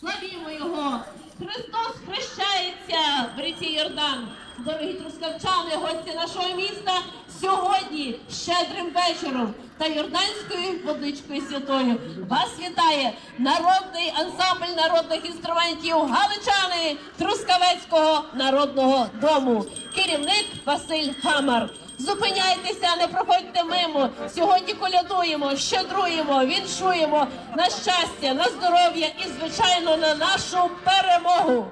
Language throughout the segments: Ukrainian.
Славімо його! Христос хрещається в ріці Йордан. Дорогі трускавчани, гості нашого міста, сьогодні щедрим вечором та Йорданською водичкою святою вас вітає народний ансамбль народних інструментів Галичани Трускавецького народного дому. Керівник Василь Хамар. Зупиняйтеся, не проходьте мимо. Сьогодні колядуємо, щедруємо, віншуємо на щастя, на здоров'я і, звичайно, на нашу перемогу.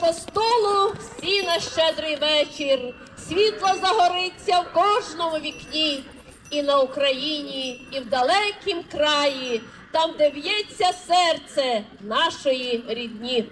Настане щедрий вечір, світло загориться в кожному вікні, і на Україні, і в далекім краї, там, де б'ється серце нашої рідні.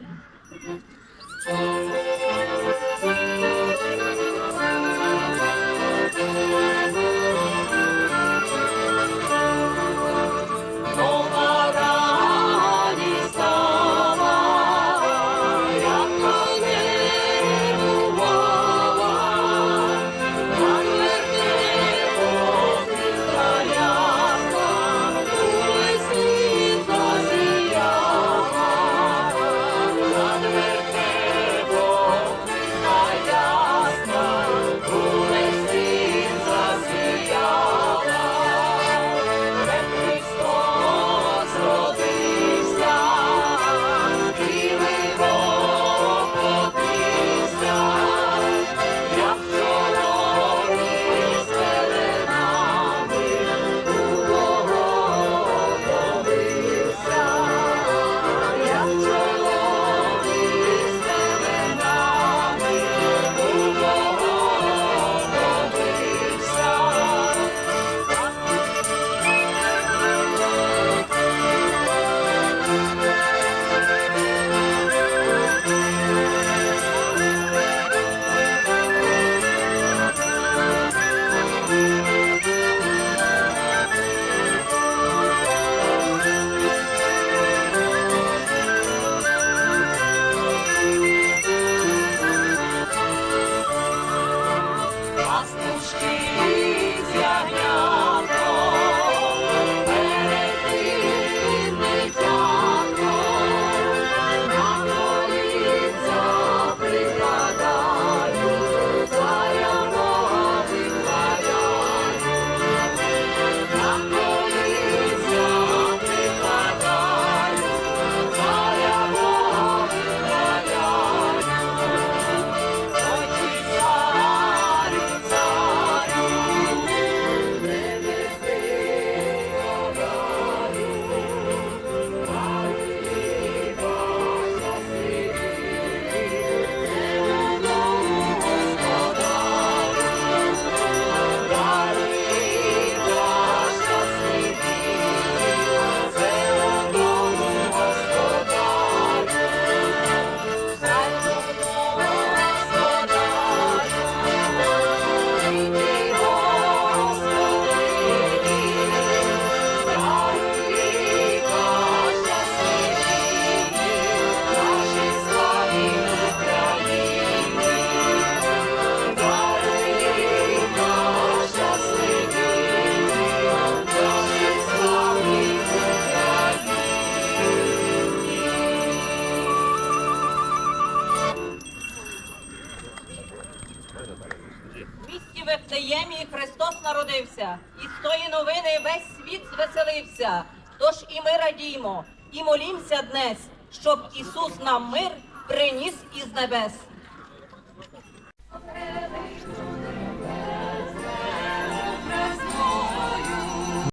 Народився, і з тої новини весь світ звеселився. Тож і ми радіємо, і молімся днес, щоб Ісус нам мир приніс із небес.